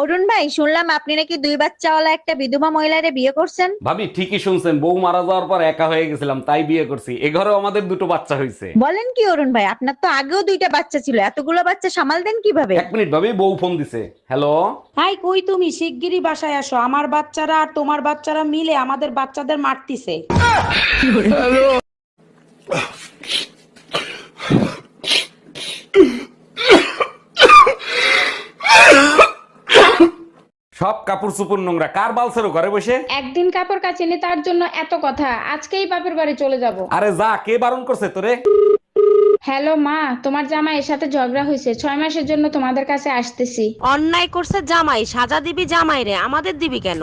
অরুণ ভাই শুনলাম আপনি নাকি দুই বাচ্চাওয়ালা একটা বিধবা মহিলারে বিয়ে করছেন। ভাবি ঠিকই শুনছেন বউ মারা যাওয়ার পর একা হয়ে গেছিলাম তাই বিয়ে করছি। এ ঘরেও আমাদের দুটো বাচ্চা হয়েছে বলেন কি অরুণ ভাই আপনার তো আগেও দুইটা বাচ্চা ছিল এতগুলো বাচ্চা সামাল দেন কীভাবে? এক মিনিট ভাবি বউ ফোন দিছে। হ্যালো? হাই কই তুমি? শিগগিরই বাসায় আসো। আমার বাচ্চারা আর তোমার বাচ্চারা মিলে আমাদের বাচ্চাদের মারতিছে। সব কাপড় চুপুর নোংরা। কার বালছেরো ঘরে বসে? একদিন কাপড় কাচিনি তার জন্য এত কথা। আজকেই বাপের বাড়ি চলে যাব। আরে যা কে বারণ করছে তোরে? হ্যালো মা তোমার জামাইয়ের সাথে ঝগড়া হয়েছে। ছয় মাসের জন্য তোমাদের কাছে আসতেছি। অন্যায় করছে জামাই সাজা দিবি জামাই রে আমাদের দিবি কেন?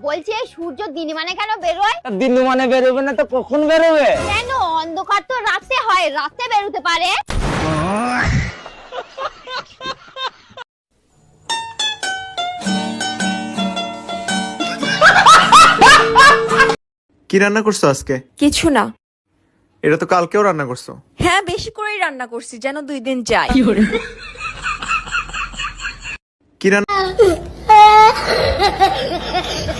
বলছি এই সূর্য দিন মানে কেন বেরোয়? দিন মানে বেরোবে না তো কখন বেরোবে? কেন? অন্ধকার তো রাতে হয় রাতে বেরোতে পারে। কি রান্না করছ আজকে? কিছু না। এটা তো কালকেও রান্না করছ। হ্যাঁ বেশি করেই রান্না করছি যেন দুই দিন যায়। কি রান্না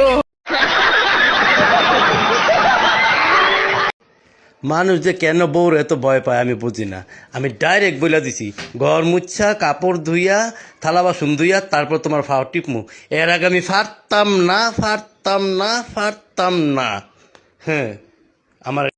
মানুষ যে কেন বউর এত ভয় পায় আমি বুঝি না। আমি ডাইরেক্ট বইলা দিছি, ঘর মুচ্ছা, কাপড় ধুইয়া, থালা বাসন ধুইয়া, তারপর তোমার ফাও টিপমু। এর আগে আমি ফারতাম না ফারতাম না ফারতাম না। হ্যাঁ আমার